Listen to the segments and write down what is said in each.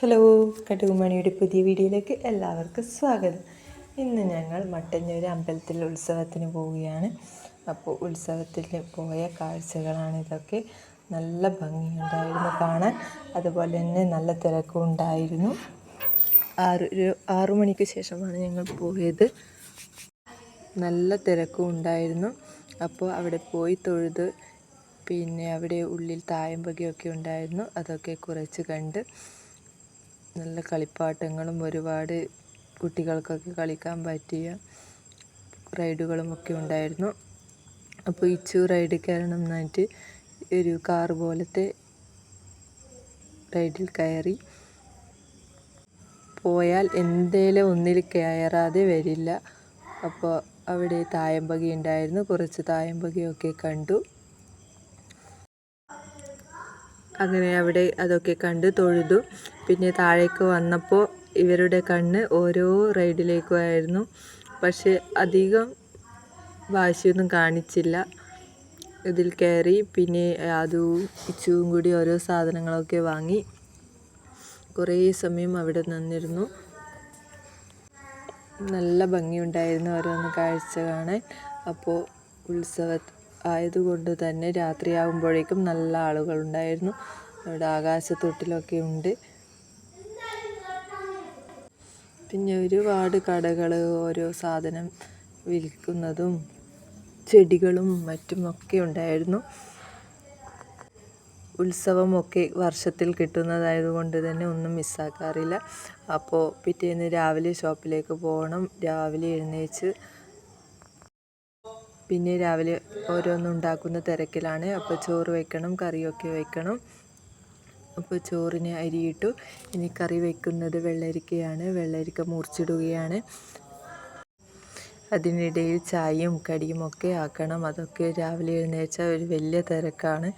Hello കടുകുമണിയുടെ പുതിയ വീഡിയോയിലേക്ക് എല്ലാവർക്കും സ്വാഗതം. ഇന്ന് ഞങ്ങൾ മട്ടന്നൂർ അമ്പലത്തിൽ ഉത്സവത്തിന് പോവുകയാണ്. അപ്പോൾ ഉത്സവത്തിൽ പോയ കാഴ്ചകളാണ് ഇതൊക്കെ. നല്ല ഭംഗിയുണ്ടായിരുന്നു കാണാൻ. അതുപോലെ തന്നെ നല്ല തിരക്കും ഉണ്ടായിരുന്നു. ആറ് ഒരു ആറു മണിക്ക് ശേഷമാണ് ഞങ്ങൾ പോയത്. നല്ല തിരക്കും ഉണ്ടായിരുന്നു. അപ്പോൾ അവിടെ പോയി തൊഴുത് പിന്നെ അവിടെ ഉള്ളിൽ തായമ്പകയൊക്കെ ഉണ്ടായിരുന്നു. അതൊക്കെ കുറച്ച് കണ്ട് നല്ല കളിപ്പാട്ടങ്ങളും ഒരുപാട് കുട്ടികൾക്കൊക്കെ കളിക്കാൻ പറ്റിയ റൈഡുകളുമൊക്കെ ഉണ്ടായിരുന്നു. അപ്പോൾ ഇച്ചു റൈഡ് കയറണം എന്നിട്ട് ഒരു കാർ പോലത്തെ റൈഡിൽ കയറി. പോയാൽ എന്തേലും ഒന്നിൽ കയറാതെ വരില്ല. അപ്പോൾ അവിടെ തായമ്പകി ഉണ്ടായിരുന്നു. കുറച്ച് തായമ്പകയൊക്കെ കണ്ടു. അങ്ങനെ അവിടെ അതൊക്കെ കണ്ട് തൊഴുതു. പിന്നെ താഴേക്ക് വന്നപ്പോൾ ഇവരുടെ കണ്ണ് ഓരോ റൈഡിലേക്കുമായിരുന്നു പക്ഷേ അധികം വാശിയൊന്നും കാണിച്ചില്ല. ഇതിൽ കയറി പിന്നെ അതും ഇച്ചുവും കൂടി ഓരോ സാധനങ്ങളൊക്കെ വാങ്ങി. കുറേ സമയം അവിടെ നിന്നിരുന്നു. നല്ല ഭംഗിയുണ്ടായിരുന്നു ഓരോന്ന് കാഴ്ച കാണാൻ. അപ്പോൾ ഉത്സവ ആയതുകൊണ്ട് തന്നെ രാത്രിയാകുമ്പോഴേക്കും നല്ല ആളുകളുണ്ടായിരുന്നു. അവിടെ ആകാശത്തൊട്ടിലൊക്കെ ഉണ്ട്. പിന്നെ ഒരുപാട് കടകൾ ഓരോ സാധനം വിൽക്കുന്നതും ചെടികളും മറ്റും ഒക്കെ ഉണ്ടായിരുന്നു. ഉത്സവമൊക്കെ വർഷത്തിൽ കിട്ടുന്നതായതുകൊണ്ട് തന്നെ ഒന്നും മിസ്സാക്കാറില്ല. അപ്പോൾ പിറ്റേന്ന് രാവിലെ ഷോപ്പിലേക്ക് പോകണം. രാവിലെ എഴുന്നേച്ച് പിന്നെ രാവിലെ ഓരോന്നുണ്ടാക്കുന്ന തിരക്കിലാണ്. അപ്പോൾ ചോറ് വയ്ക്കണം കറിയൊക്കെ വയ്ക്കണം. അപ്പോൾ ചോറിന് അരിയിട്ടു. ഇനി കറി വയ്ക്കുന്നത് വെള്ളരിക്കയാണ്. വെള്ളരിക്ക മുറിച്ചിടുകയാണ്. അതിനിടയിൽ ചായയും കടിയും ഒക്കെ ആക്കണം. അതൊക്കെ രാവിലെ എഴുന്നേച്ച ഒരു വലിയ തിരക്കാണ്.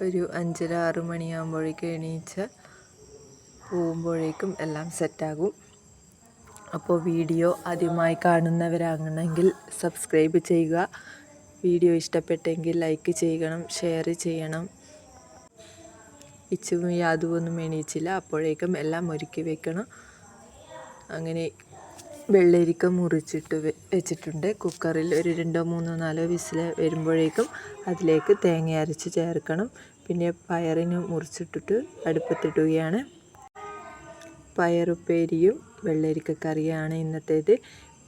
ഒരു അഞ്ചര ആറ് മണിയാകുമ്പോഴേക്കും എണീച്ച പോകുമ്പോഴേക്കും എല്ലാം സെറ്റാകും. അപ്പോൾ വീഡിയോ ആദ്യമായി കാണുന്നവരാണെങ്കിൽ സബ്സ്ക്രൈബ് ചെയ്യുക. വീഡിയോ ഇഷ്ടപ്പെട്ടെങ്കിൽ ലൈക്ക് ചെയ്യണം ഷെയർ ചെയ്യണം. ഇച്ചും യാതൊന്നും എണീച്ചില്ല. അപ്പോഴേക്കും എല്ലാം ഒരുക്കി വെക്കണം. അങ്ങനെ വെള്ളരിക്ക മുറിച്ചിട്ട് വെച്ചിട്ടുണ്ട്. കുക്കറിൽ ഒരു രണ്ടോ മൂന്നോ നാലോ വിസിൽ വരുമ്പോഴേക്കും അതിലേക്ക് തേങ്ങ അരച്ച് ചേർക്കണം. പിന്നെ പയറിന് മുറിച്ചിട്ടിട്ട് അടുപ്പത്തിടുകയാണ്. പയറുപ്പേരിയും വെള്ളരിക്ക കറിയാണ് ഇന്നത്തേത്.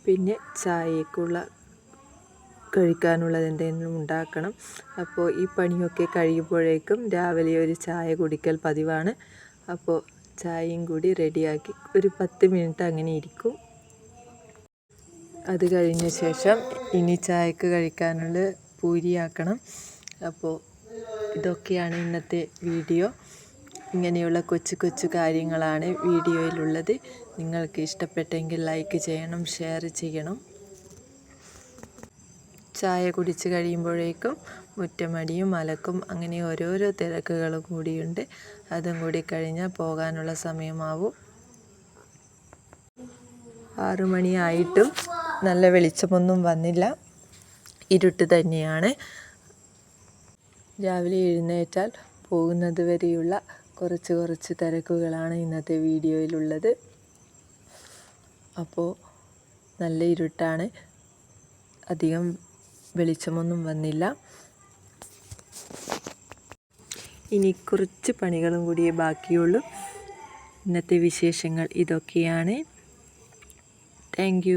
പിന്നെ ചായക്കുള്ള കഴിക്കാനുള്ളത് എന്തെങ്കിലും ഉണ്ടാക്കണം. അപ്പോൾ ഈ പണിയൊക്കെ കഴിയുമ്പോഴേക്കും രാവിലെ ഒരു ചായ കുടിക്കൽ പതിവാണ്. അപ്പോൾ ചായയും കൂടി റെഡിയാക്കി ഒരു പത്ത് മിനിറ്റ് അങ്ങനെ ഇരിക്കും. അത് കഴിഞ്ഞ ശേഷം ഇനി ചായക്ക് കഴിക്കാനുള്ള പൂരിയാക്കണം. അപ്പോൾ ഇതൊക്കെയാണ് ഇന്നത്തെ വീഡിയോ. ഇങ്ങനെയുള്ള കൊച്ചു കൊച്ചു കാര്യങ്ങളാണ് വീഡിയോയിലുള്ളത്. നിങ്ങൾക്ക് ഇഷ്ടപ്പെട്ടെങ്കിൽ ലൈക്ക് ചെയ്യണം ഷെയർ ചെയ്യണം. ചായ കുടിച്ച് കഴിയുമ്പോഴേക്കും മുറ്റമടിയും മലക്കും അങ്ങനെ ഓരോരോ തിരക്കുകളും കൂടിയുണ്ട്. അതും കൂടി കഴിഞ്ഞാൽ പോകാനുള്ള സമയമാവും. ആറു മണിയായിട്ടും നല്ല വെളിച്ചമൊന്നും വന്നില്ല. ഇരുട്ട് തന്നെയാണ്. രാവിലെ എഴുന്നേറ്റാൽ പോകുന്നത് വരെയുള്ള കുറച്ച് കുറച്ച് തിരക്കുകളാണ് ഇന്നത്തെ വീഡിയോയിലുള്ളത്. അപ്പോൾ നല്ല ഇരുട്ടാണ്. അധികം വെളിച്ചമൊന്നും വന്നില്ല. ഇനി കുറച്ച് പണികളും കൂടിയേ ബാക്കിയുള്ളൂ. ഇന്നത്തെ വിശേഷങ്ങൾ ഇതൊക്കെയാണ്. താങ്ക്